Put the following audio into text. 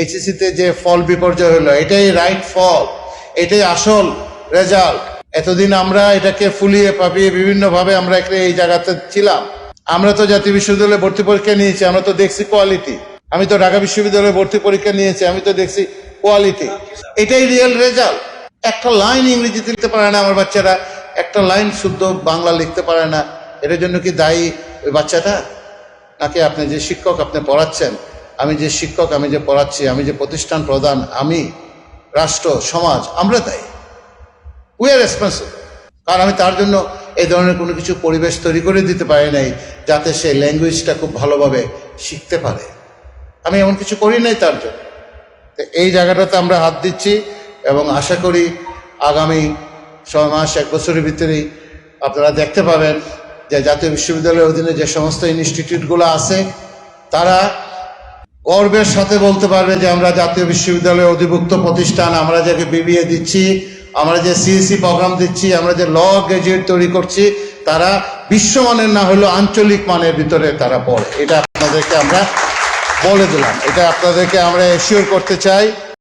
এইচএসিতে যে ফল বিপর্যয় হলো, এটাই রাইট ফল এটাই আসল রেজাল্ট এতদিন আমরা এটাকে ফুলিয়ে পাপিয়ে বিভিন্নভাবে আমরা একটা এই জায়গাতে ছিলাম। আমরা তো জাতীয় বিশ্ববিদ্যালয়ে ভর্তি পরীক্ষা নিয়েছি, আমরা তো দেখছি কোয়ালিটি আমি তো ঢাকা বিশ্ববিদ্যালয়ে ভর্তি পরীক্ষা নিয়েছি, আমি তো দেখছি কোয়ালিটি এটাই রিয়েল রেজাল্ট একটা লাইন ইংরেজিতে লিখতে পারে না আমার বাচ্চারা, একটা লাইন শুদ্ধ বাংলা লিখতে পারে না। এটার জন্য কি দায়ী বাচ্চাটা? নাকি আপনি যে শিক্ষক আপনি পড়াচ্ছেন আমি যে শিক্ষক, আমি যে পড়াচ্ছি, আমি যে প্রতিষ্ঠান প্রধান, আমি রাষ্ট্র, সমাজ, আমরা দায়ী উই আর রেসপন্সিবল কারণ আমি তার জন্য এই ধরনের কোনো কিছু পরিবেশ তৈরি করে দিতে পারি নাই, যাতে সে ল্যাঙ্গুয়েজটা খুব ভালোভাবে শিখতে পারে। আমি এমন কিছু করি নাই তার জন্য। তো এই জায়গাটাতে আমরা হাত দিচ্ছি এবং আশা করি আগামী ছয় মাস, এক বছরের ভিতরেই আপনারা দেখতে পাবেন যে জাতীয় বিশ্ববিদ্যালয়ের অধীনে যে সমস্ত ইনস্টিটিউটগুলো আছে, তারা গর্বের সাথে বলতে পারবে যে আমরা জাতীয় বিশ্ববিদ্যালয়ের অধিভুক্ত প্রতিষ্ঠান, আমরা যাকে বিবিএ দিচ্ছি, আমরা যে সিএসি প্রোগ্রাম দিচ্ছি, আমরা যে ল গ্রাজুয়েট তৈরি করছি, তারা বিশ্বমানের না হলেও আঞ্চলিক মানের ভিতরে তারা পড়ে। এটা আপনাদেরকে আমরা বলে দিলাম। এটা আপনাদেরকে আমরা এশিওর করতে চাই।